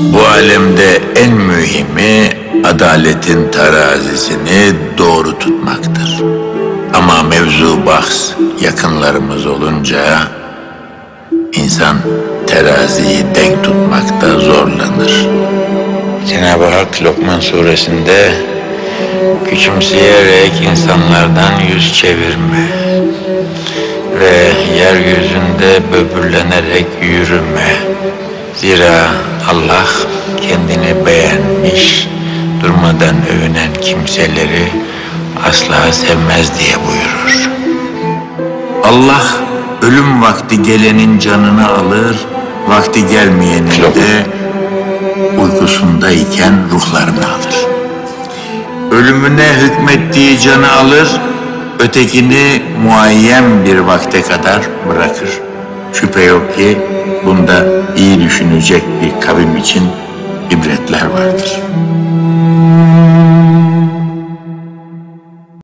ve en mühimi adaletin terazisini doğru tutmaktır. Ama mevzu bahs yakınlarımız olunca insan teraziyi denk tutmakta zorlanır. Cenab-ı Hak Lokman suresinde küçümseyerek insanlardan yüz çevirme ve yeryüzünde böbürlenerek yürüme. Zira Allah kendini beğenmiş, durmadan övünen kimseleri asla sevmez diye buyurur. Allah ölüm vakti gelenin canını alır, vakti gelmeyenin de uykusundayken ruhlarını alır. Ölümüne hükmettiği canı alır, ötekini muayyen bir vakte kadar bırakır. Şüphe yok ki bunda iyi düşünecek bir kavim için ibretler vardır.